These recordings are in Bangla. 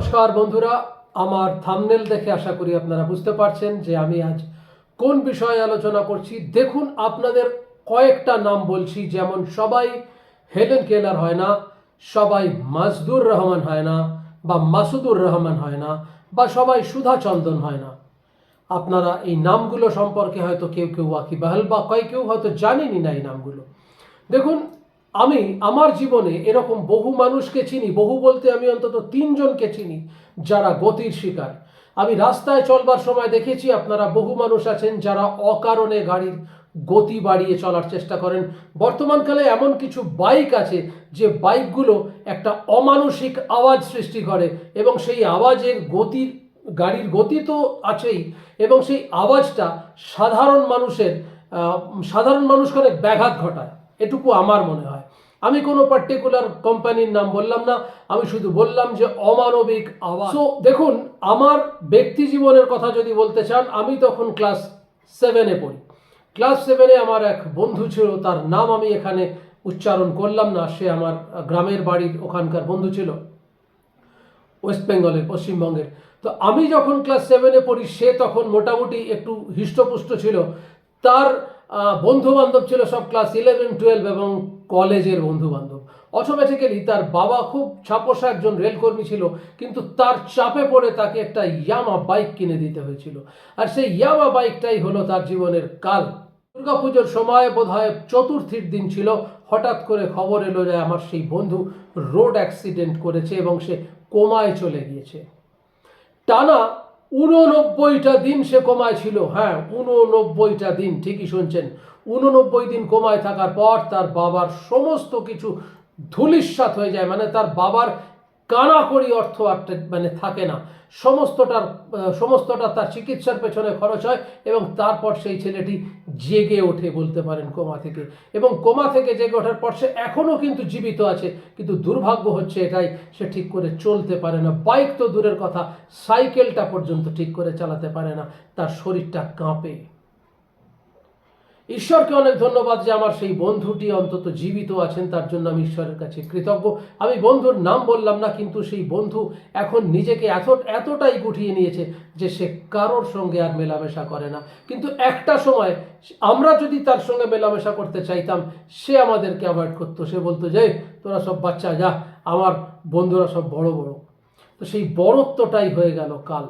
নমস্কার বন্ধুরা, আমার থামনেল দেখে আশা করি আপনারা বুঝতে পারছেন যে আমি আজ কোন বিষয়ে আলোচনা করছি। দেখুন, আপনাদের কয়েকটা নাম বলছি, যেমন সবাই হেলেন কেলার হয় না, সবাই মাজদুর রহমান হয় না, বা মাসুদুর রহমান হয় না, বা সবাই সুধা চন্দন হয় না। আপনারা এই নামগুলো সম্পর্কে হয়তো কেউ কেউ ওয়াকিবাহাল বা কয় কেউ হয়তো জানেনই না এই নামগুলো। দেখুন আমি আমার জীবনে এরকম বহু মানুষকে চিনি, বহু বলতে আমি অন্তত তিনজনকে চিনি, যারা গতির শিকার। আমি রাস্তায় চলবার সময় দেখেছি আপনারা বহু মানুষ আছেন যারা অকারণে গাড়ির গতি বাড়িয়ে চলার চেষ্টা করেন। বর্তমানকালে এমন কিছু বাইক আছে যে বাইকগুলো একটা অমানসিক আওয়াজ সৃষ্টি করে এবং সেই আওয়াজের গতি গাড়ির গতি তো আছেই এবং সেই আওয়াজটা সাধারণ মানুষের সাধারণ মানুষকে অনেক ব্যাঘাত ঘটায়। এটুকু আমার মনে হয়। আমি কোনো পার্টিকুলার কোম্পানির নাম বললাম না, আমি শুধু বললাম যে অমানবিক আওয়াজ। তো দেখুন, আমার ব্যক্তি জীবনের কথা যদি বলতে চান, আমি তখন ক্লাস সেভেনে পড়ি। ক্লাস সেভেনে আমার এক বন্ধু ছিল, তার নাম আমি এখানে উচ্চারণ করলাম না, সে আমার গ্রামের বাড়ির ওখানকার বন্ধু ছিল ওয়েস্ট বেঙ্গলের পশ্চিমবঙ্গের। তো আমি যখন ক্লাস সেভেনে পড়ি, সে তখন মোটামুটি একটু হৃষ্টপুষ্ট ছিল। তার বন্ধু বান্ধব ছিল সব ক্লাস ইলেভেন টুয়েলভ এবং কলেজের বন্ধু বান্ধব অটোমেটিক্যালি তার বাবা খুব ছাপোষা একজন রেলকর্মী ছিল, কিন্তু তার চাপে পড়ে তাকে একটা ইয়ামা বাইক কিনে দিতে হয়েছিল। আর সেই ইয়ামা বাইকটাই হলো তার জীবনের কাল। দুর্গাপুজোর সময় বোধহয় চতুর্থীর দিন ছিল, হঠাৎ করে খবর এলো যে আমার সেই বন্ধু রোড অ্যাক্সিডেন্ট করেছে এবং সে কোমায় চলে গিয়েছে। টানা উননব্বইটা দিন সে কমায় ছিল। হ্যাঁ উননব্বইটা দিন, ঠিকই শুনছেন। উননব্বই দিন কমায় থাকার পর তার বাবার সমস্ত কিছু ধুলিস্বাত হয়ে যায়। মানে তার বাবার কানাকড়ি অর্থ আর মানে থাকে না। সমস্তটার সমস্তটা তার চিকিৎসার পেছনে খরচ হয় এবং তারপর সেই ছেলেটি জেগে ওঠে বলতে পারেন কোমা থেকে। এবং কোমা থেকে জেগে ওঠার পর সে এখনও কিন্তু জীবিত আছে, কিন্তু দুর্ভাগ্য হচ্ছে এটাই, সে ঠিক করে চলতে পারে না। বাইক তো দূরের কথা, সাইকেলটা পর্যন্ত ঠিক করে চালাতে পারে না। তার শরীরটা কাঁপে। ঈশ্বরকে অনেক ধন্যবাদ যে আমার সেই বন্ধুটি অন্তত জীবিত আছেন, তার জন্য আমি ঈশ্বরের কাছে কৃতজ্ঞ। আমি বন্ধুর নাম বললাম না, কিন্তু সেই বন্ধু এখন নিজেকে এত এতটাই গুটিয়ে নিয়েছে যে সে কারোর সঙ্গে আর মেলামেশা করে না। কিন্তু একটা সময় আমরা যদি তার সঙ্গে মেলামেশা করতে চাইতাম, সে আমাদেরকে অ্যাভয়েড করতো। সে বলতো যে তোরা সব বাচ্চা, যা, আমার বন্ধুরা সব বড় বড়। তো সেই বড়ত্বটাই হয়ে গেল কাল।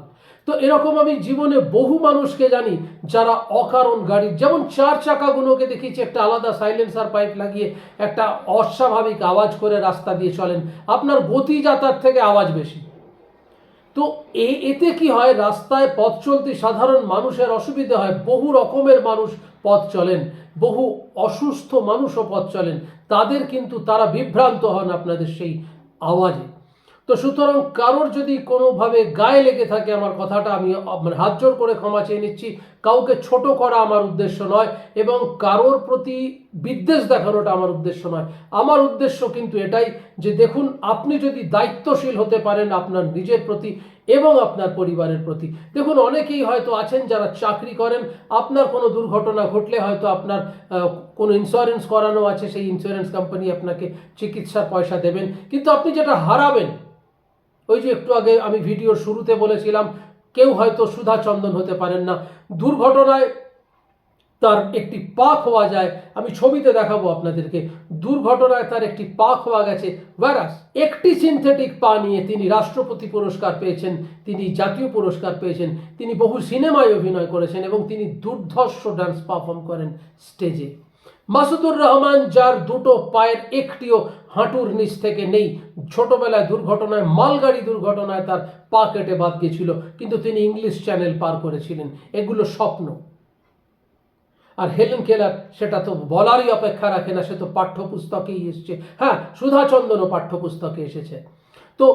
তো এরকম আমি জীবনে বহু মানুষকে জানি যারা অকারণ গাড়ির যেমন চার চাকাগুলোকে দেখেছি একটা আলাদা সাইলেন্সার পাইপ লাগিয়ে একটা অস্বাভাবিক আওয়াজ করে রাস্তা দিয়ে চলেন। আপনার গতি যাতায়াত থেকে আওয়াজ বেশি। তো এ, এতে কি হয়? রাস্তায় পথ চলতে সাধারণ মানুষের অসুবিধে হয়। বহু রকমের মানুষ পথ চলেন, বহু অসুস্থ মানুষও পথ চলেন। তাদের কিন্তু তারা বিভ্রান্ত হন আপনাদের সেই আওয়াজে। তো সুতরাং কারোর যদি কোনোভাবে গায়ে লেগে থাকে আমার কথাটা, আমি মানে হাত জোর করে ক্ষমা চেয়ে নিচ্ছি। কাউকে ছোট করা আমার উদ্দেশ্য নয় এবং কারোর প্রতি বিদ্বেষ দেখানোটা আমার উদ্দেশ্য নয়। আমার উদ্দেশ্য কিন্তু এটাই যে দেখুন, আপনি যদি দায়িত্বশীল হতে পারেন আপনার নিজের প্রতি এবং আপনার পরিবারের প্রতি। দেখুন, অনেকেই হয়তো আছেন যারা চাকরি করেন, আপনার কোনো দুর্ঘটনা ঘটলে হয়তো আপনার কোনো ইন্স্যুরেন্স করানো আছে, সেই ইন্স্যুরেন্স কোম্পানি আপনাকে চিকিৎসার পয়সা দেবেন। কিন্তু আপনি যেটা হারাবেন, ওই যে একটু আগে আমি ভিডিওর শুরুতে বলেছিলাম, কেউ হয়তো সুধা চন্দন হতে পারেন না। দুর্ঘটনায় তার একটি পা খোয়া যায়। আমি ছবিতে দেখাবো আপনাদেরকে। দুর্ঘটনায় তার একটি পা খোয়া গেছে। ভাইরাস একটি সিনথেটিক পা নিয়ে তিনি রাষ্ট্রপতি পুরস্কার পেয়েছেন, তিনি জাতীয় পুরস্কার পেয়েছেন, তিনি বহু সিনেমায় অভিনয় করেছেন এবং তিনি দুর্ধর্ষ ডান্স পারফর্ম করেন স্টেজে মাসুদুর রহমান, যার দুটো পায়ের একটিও হাঁটুর নিচ থেকে নেই, ছোটবেলায় দুর্ঘটনায়, মালগাড়ি দুর্ঘটনায় তার পা কেটে বাদ গিয়েছিল কিন্তু তিনি ইংলিশ চ্যানেল পার করেছিলেন। এগুলো স্বপ্ন। আর হেলেন কেলার সেটা তো বলারই অপেক্ষা রাখে না, সে তো পাঠ্যপুস্তকেই এসছে। হ্যাঁ সুধাচন্দনও পাঠ্যপুস্তকে এসেছে। তো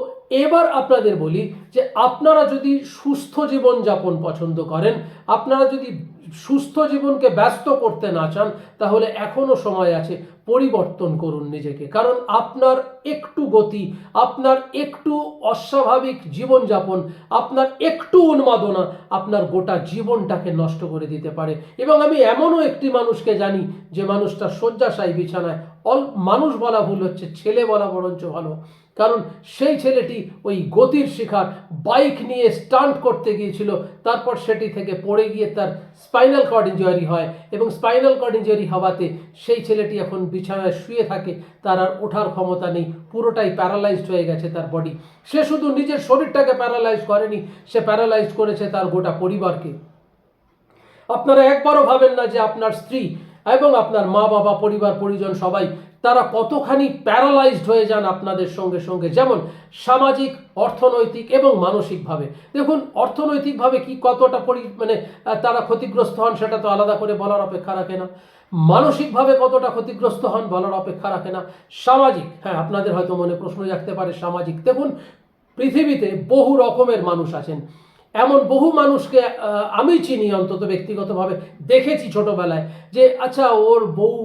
এবার আপনাদের বলি যে আপনারা যদি সুস্থ জীবন যাপন পছন্দ করেন, আপনারা যদি সুস্থ জীবনকে ব্যস্ত করতে না চান, তাহলে এখনও সময় আছে পরিবর্তন করুন নিজেকে। কারণ আপনার একটু গতি, আপনার একটু অস্বাভাবিক জীবনযাপন, আপনার একটু উন্মাদনা আপনার গোটা জীবনটাকে নষ্ট করে দিতে পারে। এবং আমি এমনও একটি মানুষকে জানি, যে মানুষটা শয্যাশায়ী বিছানায় অল, মানুষ বলা ভুল হচ্ছে, ছেলে বলা বরঞ্চ ভালো। কারণ সেই ছেলেটি ওই গতির শিখার বাইক নিয়ে স্টান্ট করতে গিয়েছিল, তারপর সেটি থেকে পড়ে গিয়ে তার স্পাইনাল কর্ড ইঞ্জুরি হয় এবং স্পাইনাল কর্ড ইঞ্জুরি হওয়াতে সেই ছেলেটি এখন বিছানায় শুয়ে থাকে, তার আর ওঠার ক্ষমতা নেই, পুরোটাই প্যারালাইজড হয়ে গেছে তার বডি সে শুধু নিজের শরীরটাকে প্যারালাইজ করেনি, সে প্যারালাইজ করেছে তার গোটা পরিবারকে। আপনারা একবারও ভাবেন না যে আপনার স্ত্রী এবং আপনার মা, বাবা, পরিবার, পরিজন সবাই তারা কতখানি প্যারালাইজড হয়ে যান আপনাদের সঙ্গে সঙ্গে। যেমন সামাজিক, অর্থনৈতিক এবং মানসিকভাবে। দেখুন, অর্থনৈতিকভাবে কি কতটা পরি মানে তারা ক্ষতিগ্রস্ত হন সেটা তো আলাদা করে বলার অপেক্ষা রাখে না। মানসিকভাবে কতটা ক্ষতিগ্রস্ত হন বলার অপেক্ষা রাখে না। সামাজিক হ্যাঁ আপনাদের হয়তো মনে প্রশ্ন জাগতে পারে সামাজিক। দেখুন, পৃথিবীতে বহু রকমের মানুষ আছেন। এমন বহু মানুষকে আমি চিনি অন্তত ব্যক্তিগতভাবে, দেখেছি ছোটোবেলায় যে আচ্ছা ওর বউ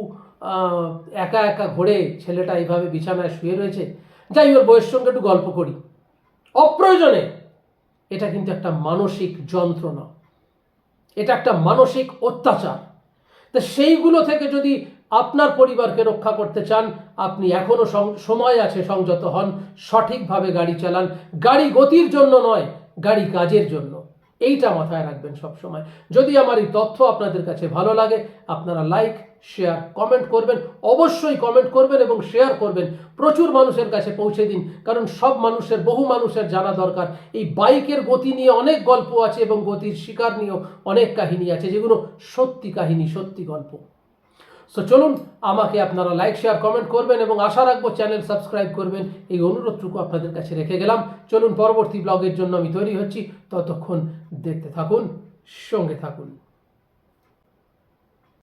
একা একা ঘোরে, ছেলেটা এইভাবে বিছানায় শুয়ে রয়েছে। যাই ওর বউয়ের সঙ্গে একটু গল্প করি। অপ্রয়োজনে এটা কিন্তু একটা মানসিক যন্ত্রণা। এটা একটা মানসিক অত্যাচার। তা সেইগুলো থেকে যদি আপনার পরিবারকে রক্ষা করতে চান, আপনি এখনও সময় আছে, সংযত হন, সঠিকভাবে গাড়ি চালান। গাড়ি গতির জন্য নয় গাড়ি কাজের জন্য। এইটা মাথায় রাখবেন সব সময় যদি আমার এই তথ্য আপনাদের কাছে ভালো লাগে, আপনারা লাইক, শেয়ার, কমেন্ট করবেন। অবশ্যই কমেন্ট করবেন এবং শেয়ার করবেন। প্রচুর মানুষের কাছে পৌঁছে দিন, কারণ সব মানুষের, বহু মানুষের জানা দরকার। এই বাইকের গতি নিয়ে অনেক গল্প আছে এবং গতির শিকার নিয়েও অনেক কাহিনী আছে, যেগুলো সত্যি কাহিনী, সত্যি গল্প। সো চলুন আমাকে আপনারা লাইক শেয়ার কমেন্ট করবেন এবং আশা রাখব চ্যানেল সাবস্ক্রাইব করবেন। এই অনুরোধটুকু আপনাদের কাছে রেখে গেলাম। চলুন পরবর্তী ব্লগের জন্য আমি তৈরি হচ্ছি। ততক্ষণ দেখতে থাকুন, সঙ্গে থাকুন।